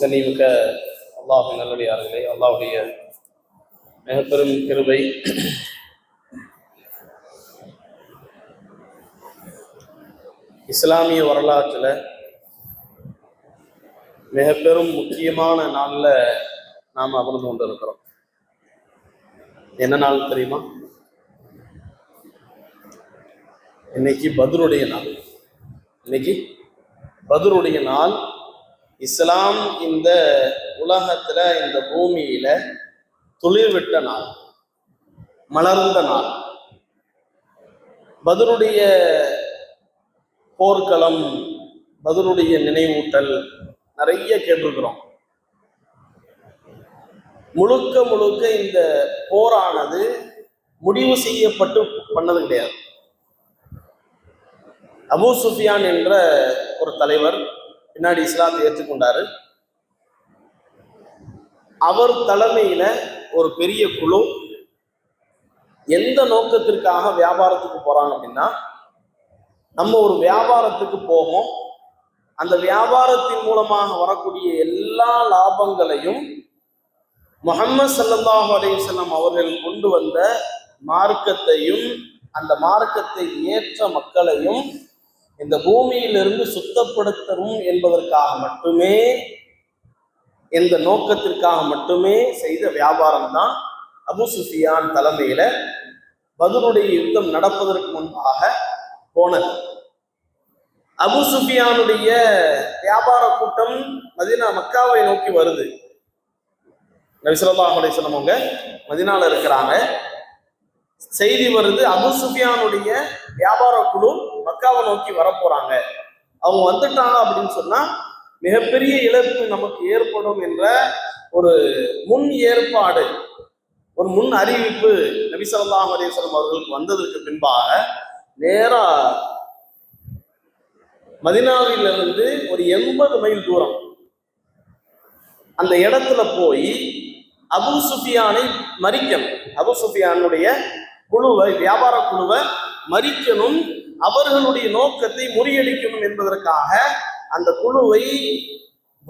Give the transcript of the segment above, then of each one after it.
கண்ணிமிக்க அல்லாஹ் நல்லடியார்களே அல்லாஹுடைய மிகப்பெரும் கிருபை. இஸ்லாமிய வரலாற்றில் மிக பெரும் முக்கியமான நாளில் நாம் அமர்ந்து கொண்டிருக்கிறோம். என்ன நாள் தெரியுமா? இன்னைக்கு பதிலுடைய நாள். இன்னைக்கு பத்ருடைய நாள். இஸ்லாம் இந்த உலகத்துல இந்த பூமியில துளிர்விட்ட நாள் மலர்ந்த நாள். பதருடைய போர்க்களம் பதருடைய நினைவூட்டல் நிறைய கேட்டிருக்கிறோம். முழுக்க முழுக்க இந்த போரானது முடிவு செய்யப்பட்டு பண்ணது கிடையாது. அபூ சுஃபியான் என்ற ஒரு தலைவர் பின்னாடி இஸ்லாத்தை ஏற்றுக்கொண்டார். அவர் தலைமையில் ஒரு பெரிய குழு எந்த நோக்கத்திற்காக வியாபாரத்துக்கு போகிறாங்க அப்படின்னா நம்ம ஒரு வியாபாரத்துக்கு போவோம். அந்த வியாபாரத்தின் மூலமாக வரக்கூடிய எல்லா லாபங்களையும் முகம்மது சல்லல்லாஹு அலைஹி அவர்கள் கொண்டு வந்த மார்க்கத்தையும் அந்த மார்க்கத்தை ஏற்ற மக்களையும் இந்த பூமியிலிருந்து சுத்தப்படுத்தணும் என்பதற்காக மட்டுமே இந்த நோக்கத்திற்காக மட்டுமே செய்த வியாபாரம் தான் அபு சுஃபியான் தலைமையில பதருடைய யுத்தம் நடப்பதற்கு முன்பாக போனது. அபு சுஃபியானுடைய வியாபார கூட்டம் மதினா மக்காவை நோக்கி வருது. நபிசல்லாஹ் அலிஸ்லாம் அவங்க மதினால இருக்கிறாங்க. செய்தி வருது அபு சுஃபியானுடைய வியாபார குழு மக்காவை நோக்கி வரப்போறாங்க. அவங்க வந்துட்டாங்க அப்படின்னு சொன்னா மிகப்பெரிய இழப்பு நமக்கு ஏற்படும் என்ற ஒரு முன் ஏற்பாடு ஒரு முன் அறிவிப்பு நபி ஸல்லல்லாஹு அவர்களுக்கு வந்ததற்கு பின்பாக நேரா மதினாவிலிருந்து ஒரு எண்பது மைல் தூரம் அந்த இடத்துல போய் அபு சுஃபியானை மறிக்கணும். அபு சுஃபியானுடைய குழுவை வியாபார குழுவை மறிக்கணும். அவர்களுடைய நோக்கத்தை முறியடிக்கணும் என்பதற்காக அந்த குழுவை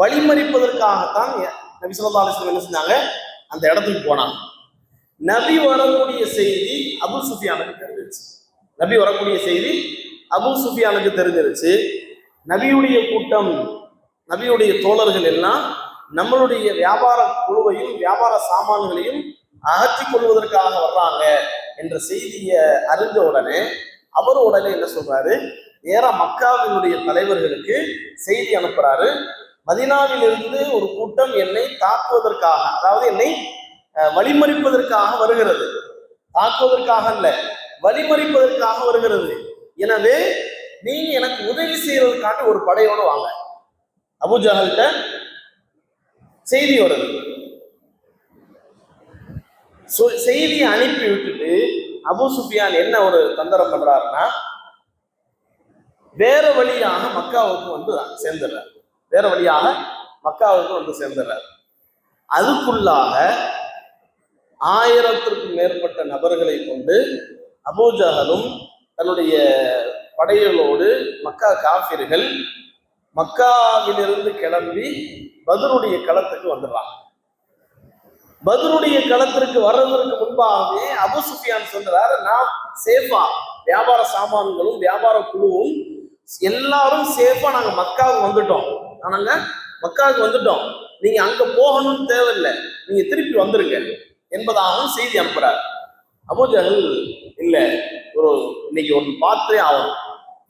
வழிமறிப்பதற்காகத்தான் நபி சொல்லா அலிஸ்லாம் என்ன செஞ்சாங்க? அந்த இடத்துக்கு போனாங்க. நபி வரக்கூடிய செய்தி அபு சுஃபியானுக்கு தெரிஞ்சிருச்சு. நபி வரக்கூடிய செய்தி அபு சுஃபியானுக்கு தெரிஞ்சிருச்சு. நபியுடைய கூட்டம் நபியுடைய தோழர்கள் எல்லாம் நம்மளுடைய வியாபார குழுவையும் வியாபார சாமான்களையும் அகற்றிக் கொள்வதற்காக வர்றாங்க. என்ற செய்தியை அறிஞ்ச உடனே அவர் உடனே என்ன சொல்றாரு? ஏற மக்காவினுடைய தலைவர்களுக்கு செய்தி அனுப்புறாரு. மதினாவிலிருந்து ஒரு கூட்டம் என்னை தாக்குவதற்காக அதாவது என்னை வழிமறிப்பதற்காக வருகிறது. தாக்குவதற்காக அல்ல வழிமறிப்பதற்காக வருகிறது. எனவே நீங்க எனக்கு உதவி செய்யறதுக்காண்டி ஒரு படையோடு வாங்க. அபுஜஹல்கிட்ட செய்தி வருது செய்தியை அனுப்பி விட்டுட்டு அபு சுஃபியான் என்ன ஒரு தந்திரம் பண்றாருன்னா வேற வழியாக மக்காவுக்கு வந்து சேர்ந்துடுறார். வேற வழியாக மக்காவுக்கு வந்து சேர்ந்துடுறார். அதுக்குள்ளாக ஆயிரத்திற்கும் மேற்பட்ட நபர்களை கொண்டு அபூஜஹலும் தன்னுடைய படைகளோடு மக்கா காஃபிர்கள் மக்காவிலிருந்து கிளம்பி பதிலுடைய களத்துக்கு வந்துடுறாங்க. பதிலுடைய களத்திற்கு வர்றதற்கு முன்பாகவே அபு சுஃபியான் சொல்றாரு நான் சேஃபா வியாபார சாமான்களும் வியாபார குழுவும் எல்லாரும் சேஃபா நாங்க மக்காவுக்கு வந்துட்டோம். ஆனாங்க மக்காவுக்கு வந்துட்டோம். நீங்க அங்க போகணும்னு தேவையில்லை. நீங்க திருப்பி வந்துருங்க என்பதாகவும் செய்தி அனுப்புறார். அபுஜகல் இல்ல ஒரு இன்னைக்கு ஒன்று பார்த்தே ஆகணும்.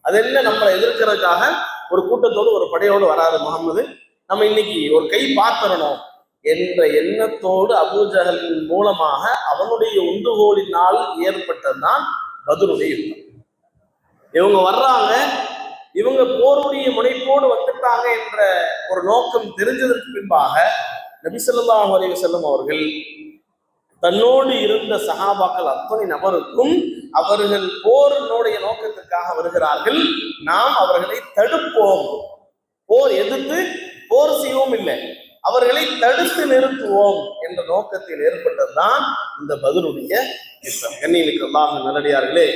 அது என்ன? நம்மளை எதிர்க்கிறதுக்காக ஒரு கூட்டத்தோடு ஒரு படையோடு வராது முகமது நம்ம இன்னைக்கு ஒரு கை பார்த்துடணும். என்ற எண்ணத்தோடு அபூஜகலின் மூலமாக அவனுடைய உந்துகோலினால் ஏற்பட்டதுதான் பதிலுடைய யுத்தம். இவங்க வர்றாங்க இவங்க போருடைய முனைப்போடு வந்துட்டாங்க என்ற ஒரு நோக்கம் தெரிஞ்சதற்கு பின்பாக நபி ஸல்லல்லாஹு செல்லும் அவர்கள் தன்னோடு இருந்த சகாபாக்கள் அத்தனை நபருக்கும் அவர்கள் போரினுடைய நோக்கத்திற்காக வருகிறார்கள். நாம் அவர்களை தடுப்போம். போர் எதிர்த்து போர் செய்வோம் இல்லை. அவர்களை தடுத்து நிறுத்துவோம் என்ற நோக்கத்தில் ஏற்பட்டதுதான் இந்த பதிலுடைய யுத்தம் கண்ணியனுக்கு அல்லாஹ் நல்லடியார்களே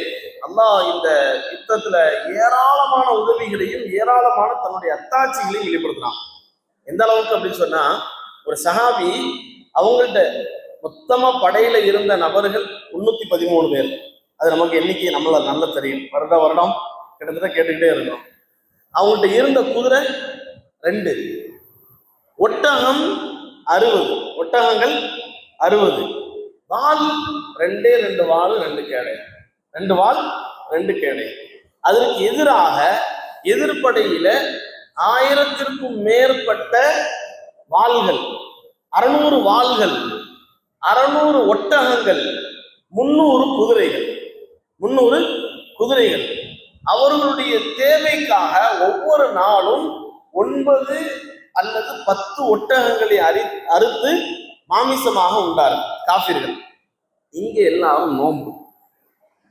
அல்லாஹ் இந்த யுத்தத்துல ஏராளமான உதவிகளையும் ஏராளமான தன்னுடைய அத்தாட்சிகளையும் வெளிப்படுத்துறான். எந்த அளவுக்கு அப்படின்னு சொன்னா ஒரு சஹாபி அவங்கள்ட்ட மொத்தமா படையில இருந்த நபர்கள் முன்னூத்தி பதிமூணு பேர். அது நமக்கு எண்ணிக்கை நம்மள நல்லா தெரியும். வருட வருடம் கிட்டத்தட்ட கேட்டுக்கிட்டே இருக்கிறோம் அவங்கள்ட்ட இருந்த குதிரை ரெண்டு. ஒட்டகம் அறுபது. ஒட்டகங்கள் அறுபது. வால் ரெண்டே ரெண்டு வால் ரெண்டு கேடை. ரெண்டு வால் ரெண்டு கேடை. அதற்கு எதிராக எதிர்ப்படையில ஆயிரத்திற்கும் மேற்பட்ட வாள்கள் அறுநூறு வாள்கள் அறுநூறு ஒட்டகங்கள் முன்னூறு குதிரைகள் முன்னூறு குதிரைகள். அவர்களுடைய தேவைக்காக ஒவ்வொரு நாளும் ஒன்பது அல்லது பத்து ஒட்டகங்களை அறி அறுத்து மாமிசமாக உண்டார் காபிர்கள் இங்க எல்லாரும் நோன்பு.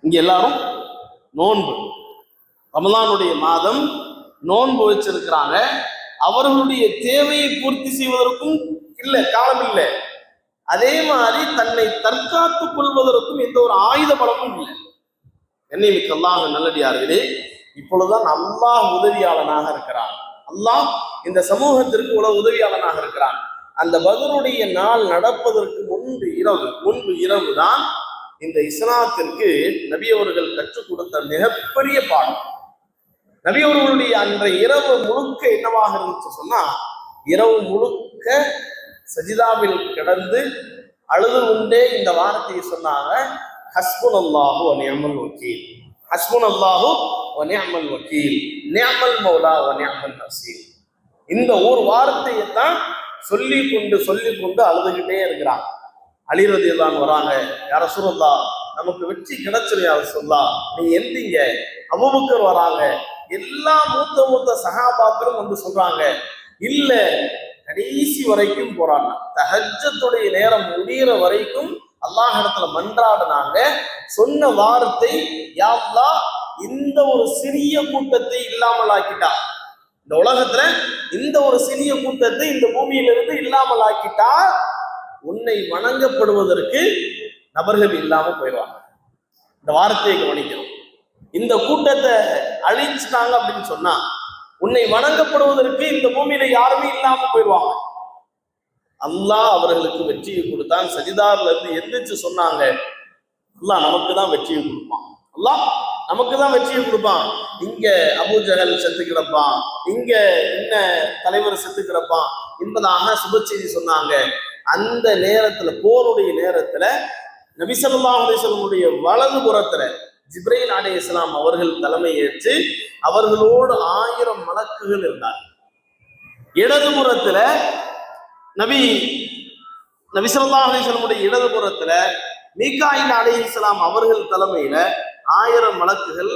இங்க எல்லாரும் நோன்பு. ரமலானுடைய மாதம் நோன்பு வச்சிருக்கிறாங்க. அவர்களுடைய தேவையை பூர்த்தி செய்வதற்கும் இல்லை காலம் இல்லை. அதே மாதிரி தன்னை தற்காத்துக் கொள்வதற்கும் எந்த ஒரு ஆயுத பலமும் இல்லை. என்னை மிக்க அல்லாஹ் நல்லடியார்களே இப்பொழுதுதான் அல்லாஹ் உதவியாளனாக இருக்கிறான். அல்லாஹ் இந்த சமூகத்திற்கு உலக உதவியாளனாக இருக்கிறான். அந்த பதருடைய நாள் நடப்பதற்கு முன்பு இரவு முன்பு இரவு தான் இந்த இஸ்லாத்திற்கு நபி அவர்கள் கற்றுக் கொடுத்த மிகப்பெரிய பாடம். நபி அவர்களுடைய அன்றைய இரவு முழுக்க என்னவாக இருந்துச்சு சொன்னா இரவு முழுக்க சஜிதாவில் கிடந்து அழுது கொண்டே இந்த வார்த்தையை சொன்னாங்க ஹஸ்புன் அல்லாஹு நியமல் வக்கீல். ஹஸ்புன் அல்லாஹு நியமல் வக்கீல். நியமல் மௌலா நியமல் நசீல் இந்த ஒரு வார்த்தையை தான் சொல்லி கொண்டு சொல்லி கொண்டு அழுதுகிட்டே இருக்கிறான். அழிறது தான் வராங்க யார சொல்லா நமக்கு வெற்றி கிடைச்சிரு யார சொல்லா நீ எந்தீங்க. அபுபக்கர் வராங்க எல்லா மூத்த மூத்த சகாபாக்களும் வந்து சொல்றாங்க இல்ல கடைசி வரைக்கும் போறாங்க. தஹஜத்துடைய நேரம் முடிகிற வரைக்கும் அல்லாஹ் இடத்துல மன்றாடினாங்க. சொன்ன வார்த்தை யாவ்லா இந்த ஒரு சிறிய கூட்டத்தை இல்லாமல் ஆக்கிட்டா இந்த உலகத்துல இந்த ஒரு சிறிய கூட்டத்தை இந்த பூமியிலிருந்து இல்லாமல் ஆக்கிட்டா உன்னை வணங்கப்படுவதற்கு நபர்கள் இல்லாம போயிடுவாங்க. இந்த வார்த்தையை கவனிக்கணும். இந்த கூட்டத்தை அழிச்சிட்டாங்க அப்படின்னு சொன்னா உன்னை வணங்கப்படுவதற்கு இந்த பூமியில யாருமே இல்லாம போயிடுவாங்க. அல்லாஹ் அவர்களுக்கு வெற்றியை கொடுத்தான். சஜிதார்ல இருந்து எந்திரிச்சு சொன்னாங்க. அல்லாஹ் நமக்கு தான் வெற்றியை கொடுப்பான். அல்லாஹ் நமக்கு தான் வெற்றியை கொடுப்பான். இங்க அபூஜகல் செத்து கிடப்பான். இங்க இன்ன தலைவர் செத்து கிடப்பான் என்பதாக சுப செய்தி சொன்னாங்க. அந்த நேரத்துல போருடைய நேரத்துல நபிசல்லா அலிஸ்லமுடைய வலது புறத்துல ஜிப்ரைல் அலி இஸ்லாம் அவர்கள் தலைமையேற்று அவர்களோடு ஆயிரம் மலக்குகள் இருந்தார் இடதுபுறத்துல நபி நபிசல்லா அலிசல்லமுடைய இடதுபுறத்துல மீகாயில் அலி இஸ்லாம் அவர்கள் தலைமையில ஆயிரம் வழக்குகள்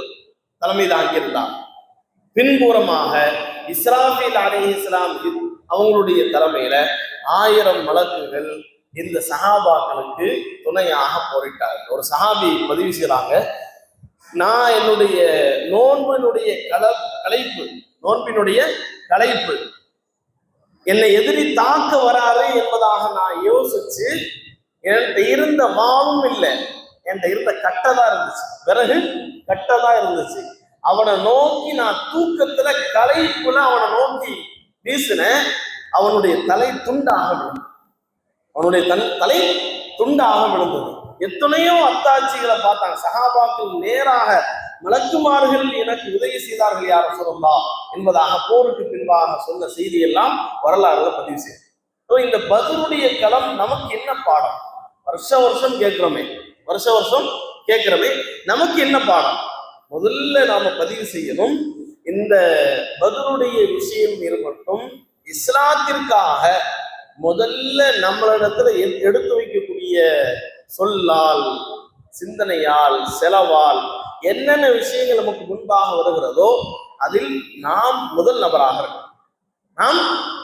தலைமை தாங்கியிருந்தார் பின்புறமாக இஸ்ராஃபில் அலி இஸ்லாம் அவங்களுடைய தலைமையில ஆயிரம் வழக்குகள் இந்த சஹாபாக்களுக்கு துணையாக போரிட்டார் ஒரு சஹாபி பதிவு செய்யறாங்க நான் என்னுடைய நோன்பினுடைய கல கலைப்பு நோன்பினுடைய கலைப்பு என்னை எதிரி தாக்க வராது என்பதாக நான் யோசிச்சு என்கிட்ட இருந்த வாவும் இல்லை. என்கிட்ட இருந்த கட்டதா இருந்துச்சு. பிறகு கட்டதா இருந்துச்சு. அவனை நோக்கி நான் தூக்கத்துல கலைப்புல அவனை நோக்கி வீசினேன். அவனுடைய தலை துண்டாக விழுந்தது. அவனுடைய தன் தலை துண்டாக விழுந்தது. எத்தனையோ அத்தாட்சிகளை பார்த்தாங்க. சகாபாக்கள் நேராக மலக்குமார்கள் எனக்கு உதவி செய்தார்கள் யார் சொல்லா என்பதாக போருக்கு பின்பாக சொன்ன செய்தியெல்லாம் வரலாறுல பதிவு செய்யும் இந்த பதிலுடைய களம் நமக்கு என்ன பாடம்? வருஷ வருஷம் கேட்கிறோமே. வருஷ வருஷம் கேட்கிறோமே நமக்கு என்ன பாடம்? முதல்ல நாம பதிவு செய்யணும் இந்த பதிலுடைய விஷயம் இருக்கட்டும் இஸ்லாத்திற்காக முதல்ல நம்மளிடத்துல எடுத்து வைக்கக்கூடிய சொல்லால் சிந்தனையால் செலவால் என்னென்ன விஷயங்கள் நமக்கு முன்பாக வருகிறதோ அதில் நாம் முதல் நபராக இருக்கணும். நாம்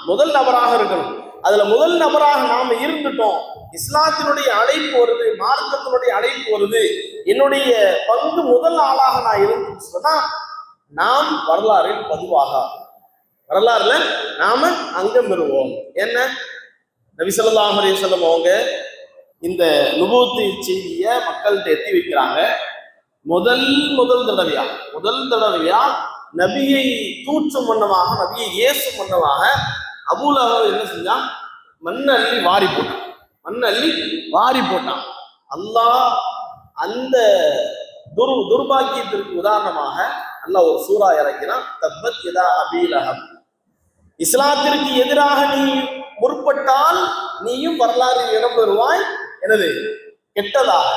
முதல் நபராக இருக்கணும். அதுல முதல் நபராக நாம இருந்துட்டோம். இஸ்லாத்தினுடைய அழைப்பு வருது மார்க்கத்தினுடைய அழைப்பு வருது. என்னுடைய பங்கு முதல் ஆளாக நான் இருந்துச்சு சொன்னா நாம் வரலாறில் பதிவாக வரலாறுல நாம அங்கம் பெறுவோம். என்ன? நபிசல்லாமரே ஸல்லல்லாஹு அவங்க இந்த நுபூத்தி செய்தியை மக்கள்கிட்ட எத்தி வைக்கிறாங்க. முதல் முதல் தடவையா? முதல் தடவையா? நபியை தூற்றும் வண்ணமாக நபியை ஏசும் வண்ணமாக அபூலகம் என்ன செஞ்சான்? மண் அள்ளி வாரி போட்டான். மண் அள்ளி வாரி போட்டான். அல்லாஹ் அந்த துர் துர்பாக்கியத்திற்கு உதாரணமாக அல்லாஹ் ஒரு சூறா இறக்கினான். தப்பத் இதா அபீலகம் இஸ்லாத்திற்கு எதிராக நீ முற்பட்டால் நீயும் வரலாறு இடம்பெறுவாய். எனது கெட்டதாக.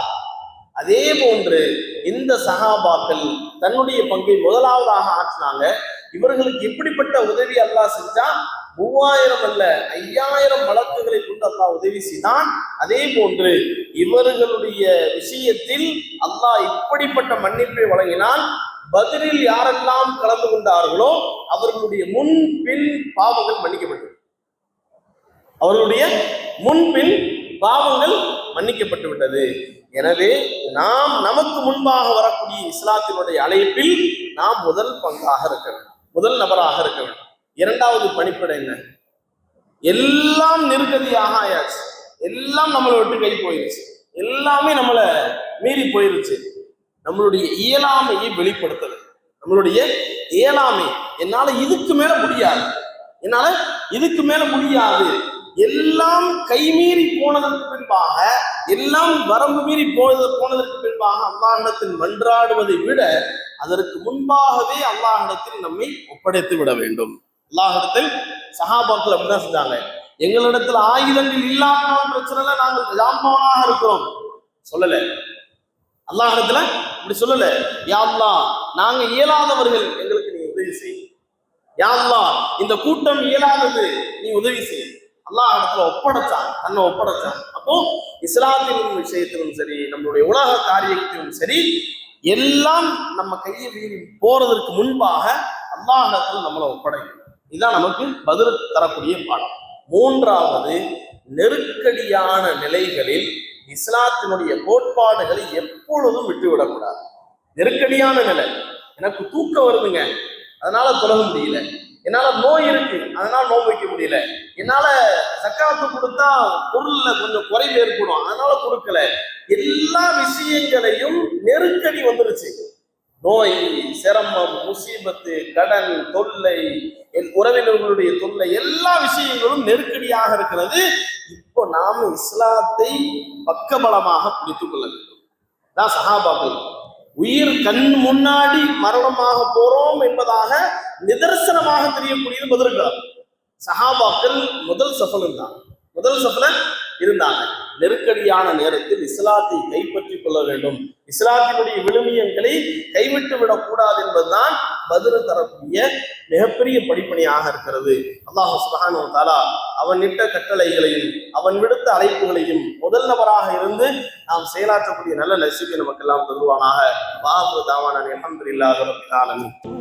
அதே போன்று இந்த சகாபாக்கள் தன்னுடைய பங்கை முதலாவதாக ஆற்றினாங்க. இவர்களுக்கு எப்படிப்பட்ட உதவி அல்லாஹ் செஞ்சா மூவாயிரம் அல்ல ஐயாயிரம் வழக்குகளை கொண்டு அல்லாஹ் உதவி செய்தான். அதே போன்று இவர்களுடைய விஷயத்தில் அல்லாஹ் இப்படிப்பட்ட மன்னிப்பை வழங்கினால் பதிலில் யாரெல்லாம் கலந்து கொண்டார்களோ அவர்களுடைய முன் பின் பாவங்கள் மன்னிக்கப்பட்டது அவர்களுடைய முன்பின் பாவங்கள் மன்னிக்கப்பட்டு விட்டது. எனவே நாம் நமக்கு முன்பாக வரக்கூடிய இஸ்லாத்தினுடைய அழைப்பில் நாம் முதல் பங்காக இருக்க வேண்டும். முதல் நபராக இருக்க வேண்டும். இரண்டாவது பணிப்படை என்ன? எல்லாம் நெருக்கதியாக ஆயாச்சு. எல்லாம் நம்மளை விட்டு கை போயிருச்சு. எல்லாமே நம்மளை மீறி போயிருச்சு. நம்மளுடைய இயலாமையை வெளிப்படுத்தல். நம்மளுடைய இயலாமை. என்னால இதுக்கு மேல முடியாது. என்னால இதுக்கு மேல முடியாது. எல்லாம் கைமீறி போனதற்கு பின்பாக எல்லாம் வரம்பு மீறி போனது போனதற்கு பின்பாக அல்லாஹிடத்தில் மன்றாடுவதை விட அதற்கு முன்பாகவே அல்லாஹிடத்தில் நம்மை ஒப்படைத்து விட வேண்டும். அல்லாஹிடத்தில் சஹாபாக்கள் அப்படிதான் செஞ்சாங்க. எங்களிடத்தில் ஆயுதங்கள் இல்லாம பிரச்சனைல நாங்கள் ஜாம்பவனாக இருக்கிறோம். சொல்லல. அல்லாஹிடத்துல இப்படி சொல்லல. யா நாங்க இயலாதவர்கள் எங்களுக்கு நீ உதவி செய். யா இந்த கூட்டம் இயலாதது நீ உதவி செய். அல்லாஹ் இடத்துல ஒப்படைச்சான் தன்னை ஒப்படைச்சான் அப்போ இஸ்லாத்தின் விஷயத்திலும் சரி நம்மளுடைய உலக காரியத்திலும் சரி எல்லாம் நம்ம கையை மீறி போறதற்கு முன்பாக அல்லாஹ் இடத்துல நம்மளை ஒப்படைக்கணும். இதுதான் நமக்கு பதில் தரக்கூடிய பாடம். மூன்றாவது நெருக்கடியான நிலைகளில் இஸ்லாத்தினுடைய கோட்பாடுகளை எப்பொழுதும் விட்டுவிடக்கூடாது. நெருக்கடியான நிலை. எனக்கு தூக்கம் வருதுங்க. அதனால தொழக முடியல. என்னால நோய் இருக்கு. அதனால நோய் வைக்க முடியல. என்னால சக்காத்து கொடுத்தா பொருள்ல கொஞ்சம் குறைவு ஏற்படும். அதனால கொடுக்கல. எல்லா விஷயங்களையும் நெருக்கடி வந்துருச்சு. நோய் சிரமம் முசீபத்து கடன் தொல்லை என் உறவினர்களுடைய தொல்லை எல்லா விஷயங்களும் நெருக்கடியாக இருக்கிறது. இப்போ நாம இஸ்லாத்தை பக்கபலமாக பிடித்துக் கொள்ள வேண்டும். தான் சஹாபாக்கள். உயிர் கண் முன்னாடி மரணமாக போறோம் என்பதாக நிதர்சனமாக தெரியக்கூடியது பதில்கள் சஹாபாக்கள் முதல் சஃபலம் தான் முதல் சஃபல இருந்தாங்க. நெருக்கடியான நேரத்தில் இஸ்லாத்தை கைப்பற்றிக் கொள்ள வேண்டும். இஸ்லாத்தினுடைய விழுமியங்களை கைவிட்டு விடக்கூடாது என்பதுதான் பதில் தரக்கூடிய மிகப்பெரிய படிப்பணியாக இருக்கிறது. அல்லாஹ் சுபஹானு தாலா அவன் இட்ட கட்டளைகளையும் அவன் விடுத்த அழைப்புகளையும் முதல் நபராக இருந்து நாம் செயலாற்றக்கூடிய நல்ல நசிபை நமக்கு எல்லாம் தருவானாக. பாபு தாவான அலமதுல்லாஹ் ரபில்